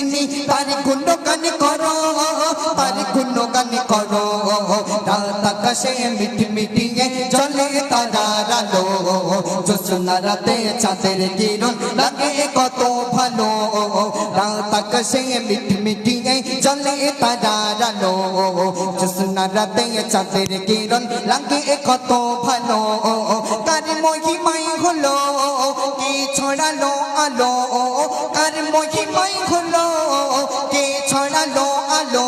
যিনি তার গুণগান করো, তার গুণগান করো। রাত আকাশে মিটি মিটিয়ে চলে তারার আলো জোসনা রাতে চাঁদের কিরণ লাগে কত ভালো। রাত মহিমাই হলো, কি ছড়ালো আলো। মহিমাই হলো, কে ছড়ালো আলো?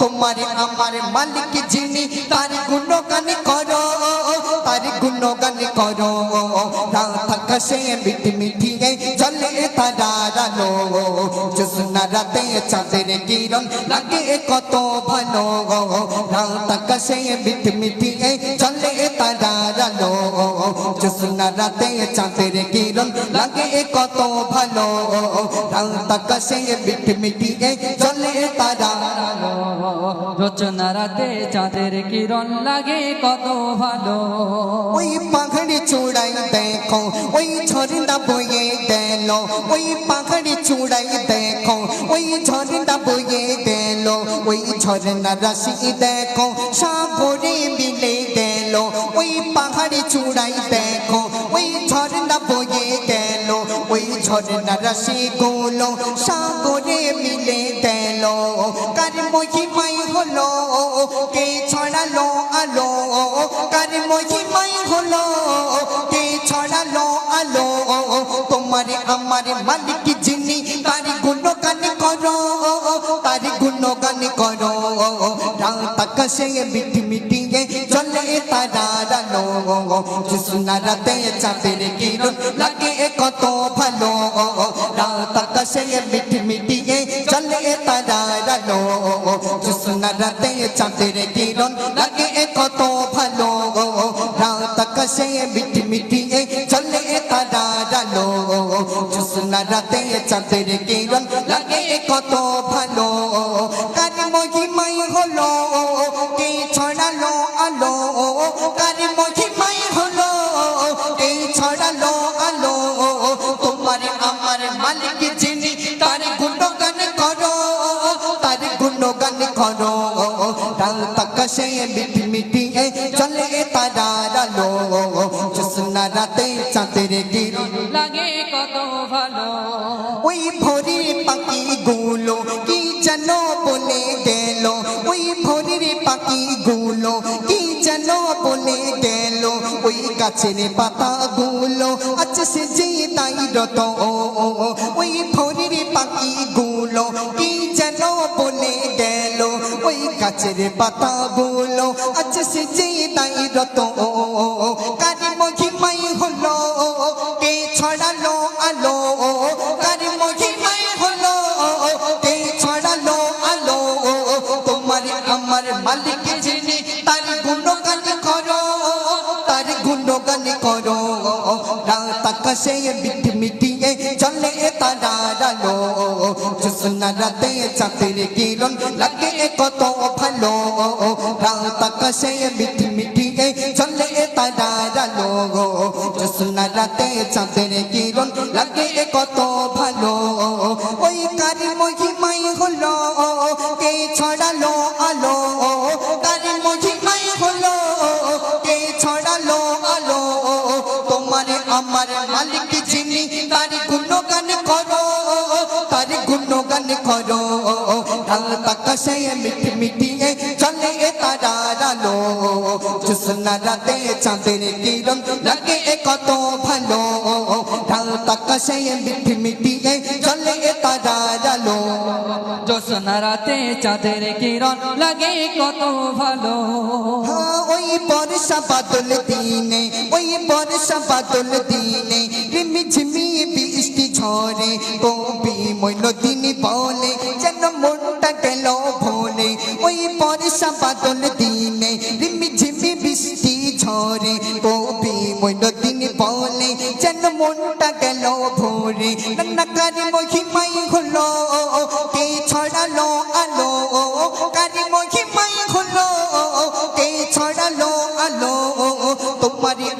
তোমার আমার মালিক যিনি, তার গুণগান করো, তার গুণগান করো। রাত আকাশে মিটি মিটিয়ে জলে তারার আলো। জোসনা চাঁদের কিরণ লাগে কত ভালো। রাত আকাশে মিটি মিটিয়ে জলে তারার আলো। জোসনা রাতে চাঁদের কিরণ লাগে কত ভালো। রাত আকাশে মিটি মিটিয়ে তারার আলো রচনা রাতে চাঁদের কিরণ লাগে কত ভালো। ওই পাহাড়ি চূড়াই দেখো ওই ঝর্ণা বয়ে গেল। ওই পাহাড়ি চূড়াই দেখো ওই বয়ে গেল ওই ঝর্ণা রাশি দেখো, সাগরে মিলে গেল, ওই পাহাড়ি চূড়াই দেখো, ওই ঝর্ণা বয়ে গেল, ওই ঝর্ণা রাশি গুলো সাগরে মিলে গেল। কার মহিমাই হলো, কে ছড়ালো আলো? কার মহিমাই হলো, কে ছড়ালো আলো? তোমার আমার মালিক যিনি, তার গুণগান করো। তার গুণগান করো রাত আকাশে মিটি মিটিয়ে চলে তারার আলো জোসনা রাতে চাঁদের কিরণ লাগে কত ভালো রাত আকাশে মিটি মিটিয়ে চলে তারার আলো জোসনা রাতে চাঁদের কিরণ লাগে কত ভালো রাত আকাশে মিটি জোসনা রাতে চাঁদের কিরণ লাগে কত ভালো। কার মহিমাই হলো, কে ছড়ালো আলো। কার মহিমাই হলো, কে ছড়ালো আলো। তোমার আমার মালিক যিনি, তার গুণগান করো, তার গুণগান করো। রাত আকাশে মিটি মিটিয়ে চলে তারার আলো। জোসনা রাতে চাঁদের ভোরের পাখি গুলো কি যেন বলে গেল? ওই ভোরের পাখি গুলো কি যেন বলে গেল? ওই গাছের পাতা গুলো আছে সে যে তাই রত। ও ও, ও, ওই ভোরের পাখি গুলো কি যেন বলে গেল? ওই গাছের পাতা গুলো আছে সে যে তাই রত আমার মালিক যিনি তার গুণগান করো তার গুণগান করো রাত আকাশে মিটি মিটিয়ে চলে তারার আলো জোসনা রাতে চাঁদের কিরণ লাগে কত ভালো রাত আকাশে মিটি মিটিয়ে চলে তারার আলো জোসনা রাতে চাঁদের কিরণ লাগে কত ভালো ওই কারি মহিমাই হলো গুণগান করো রাত আকাশে মিটি মিটিয়ে চলে তারার আলো জোসনা রাতে চাঁদের কিরণ লাগে কত ভালো রাত আকাশে মিটি মিটিয়ে চলে তারার আলো জোসনা রাতে চাঁদের কিরণ লাগে কত ভালো হ্যাঁ, ওই বর্ষা বাদল দিনে ওই বর্ষা বাদল দিনে রিমি ঝিমি বৃষ্টি ঝরে কবি মইল দিনী বলে, যেন মনটা গেল ভোলে। ওই বর্ষা বাদল দিনে রিমি ঝিমি বৃষ্টি ঝরে। কবি মইল দিনী বলে, যেন মনটা গেল ভোরে। নান্নাকারি মহিমাই হলো, কে ছড়ালো আলো? কারি মহিমাই হলো, কে ছড়ালো আলো?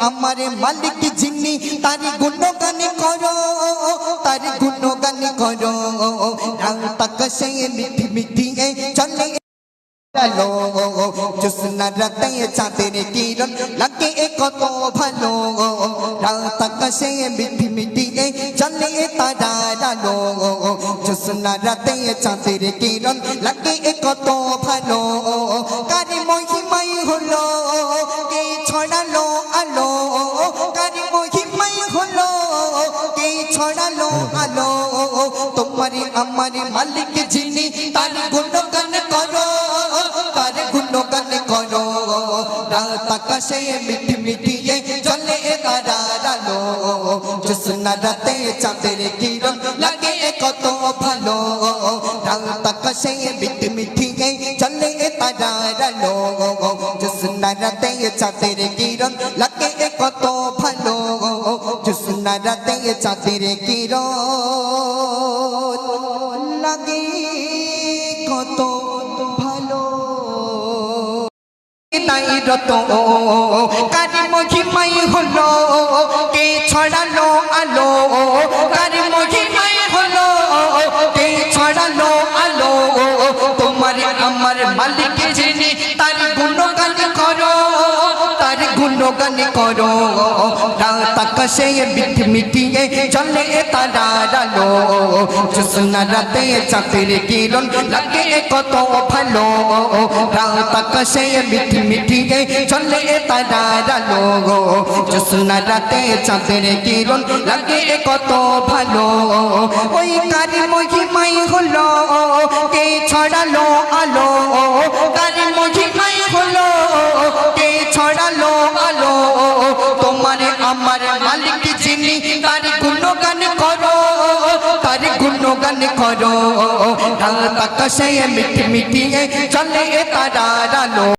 তোমারে আমারে মালিক যিনি তার গুণগান করো তার গুণগান করো রাত আকাশে মিঠি মিঠি চলে আলো জোসনা রাতে চাঁদের কিরণ লাগে কত ভালো রাত আকাশে মিঠি মিঠি চলে তারার আলো জোসনা রাতে চাঁদের কিরণ লাগে কত ভালো যিনি তার গুণগান করো, তার গুণগান করো। রাত আকাশে মিঠি মিঠি জলে তারালো জোসনা রাতে চাঁদের কিরণ লাগে কত ভালো। রাত আকাশে মিঠি মিঠি জলে তারালো জোসনা রাতে চাঁদের কিরণ লাগে কত ভালো। জোসনা রাতে চাঁদের কিরণ তাই রত। কারি মহিমাই হলো কে ছড়ালো আলো। তার করো আকাশে মিঠি মিটিয়ে চলে তারালো জোসনা রাতে চাঁদের কিরণ লাগে কত ভালো আকাশে মিঠি মিটিয়ে চলে তারালো জোসনা রাতে চাঁদের কত ভালো ওই কারি মহিমাই হলো কে ছড়ালো আলো কারি মহিমাই গুণগান করো রাত আকাশে মিটি মিটিয়ে চলে তারা